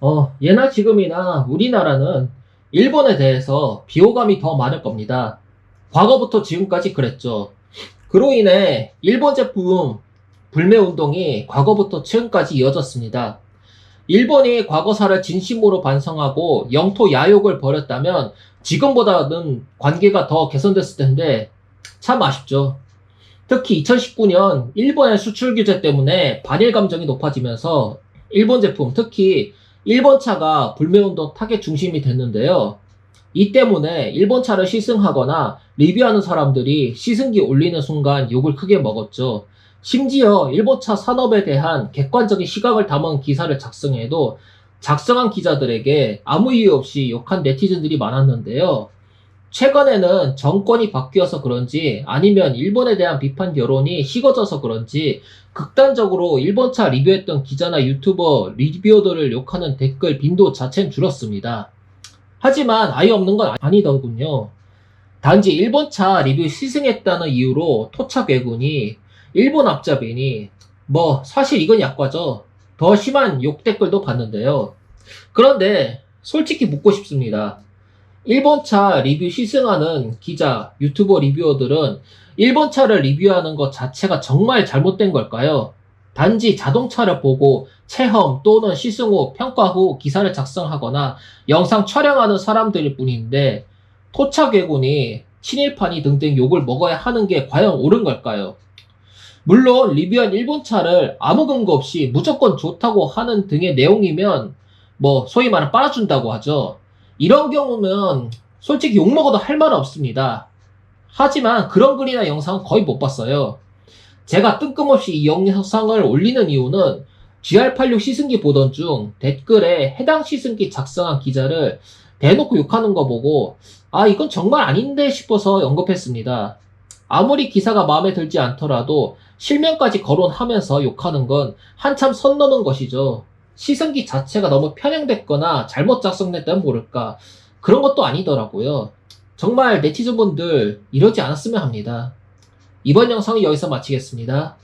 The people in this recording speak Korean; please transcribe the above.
어, 예나 지금이나 우리나라는 일본에 대해서 비호감이 더 많을 겁니다. 과거부터 지금까지 그랬죠. 그로 인해 일본 제품 불매 운동이 과거부터 지금까지 이어졌습니다. 일본이 과거사를 진심으로 반성하고 영토 야욕을 버렸다면 지금보다는 관계가 더 개선됐을 텐데 참 아쉽죠. 특히 2019년 일본의 수출 규제 때문에 반일 감정이 높아지면서 일본 제품, 특히 일본 차가 불매운동 타겟 중심이 됐는데요. 이 때문에 일본 차를 시승하거나 리뷰하는 사람들이 시승기 올리는 순간 욕을 크게 먹었죠. 심지어 일본 차 산업에 대한 객관적인 시각을 담은 기사를 작성해도 작성한 기자들에게 아무 이유 없이 욕한 네티즌들이 많았는데요. 최근에는 정권이 바뀌어서 그런지 아니면 일본에 대한 비판 여론이 식어져서 그런지 극단적으로 일본차 리뷰했던 기자나 유튜버 리뷰어들을 욕하는 댓글 빈도 자체는 줄었습니다. 하지만 아예 없는 건 아니더군요. 단지 일본차 리뷰 시승했다는 이유로 토착 외군이 일본 앞잡이니 뭐 사실 이건 약과죠. 더 심한 욕 댓글도 봤는데요. 그런데 솔직히 묻고 싶습니다. 일본차 리뷰 시승하는 기자, 유튜버 리뷰어들은 일본차를 리뷰하는 것 자체가 정말 잘못된 걸까요? 단지 자동차를 보고 체험 또는 시승 후 평가 후 기사를 작성하거나 영상 촬영하는 사람들일 뿐인데 토착외군이 친일파니 등등 욕을 먹어야 하는 게 과연 옳은 걸까요? 물론 리뷰한 일본 차를 아무 근거 없이 무조건 좋다고 하는 등의 내용이면 뭐 소위 말하는 빨아준다고 하죠. 이런 경우면 솔직히 욕먹어도 할 말은 없습니다. 하지만 그런 글이나 영상은 거의 못 봤어요. 제가 뜬금없이 이 영상을 올리는 이유는 GR86 시승기 보던 중 댓글에 해당 시승기 작성한 기자를 대놓고 욕하는 거 보고 아 이건 정말 아닌데 싶어서 언급했습니다. 아무리 기사가 마음에 들지 않더라도 실명까지 거론하면서 욕하는 건 한참 선 넘은 것이죠. 시승기 자체가 너무 편향됐거나 잘못 작성됐다면 모를까 그런 것도 아니더라고요. 정말 네티즌분들 이러지 않았으면 합니다. 이번 영상은 여기서 마치겠습니다.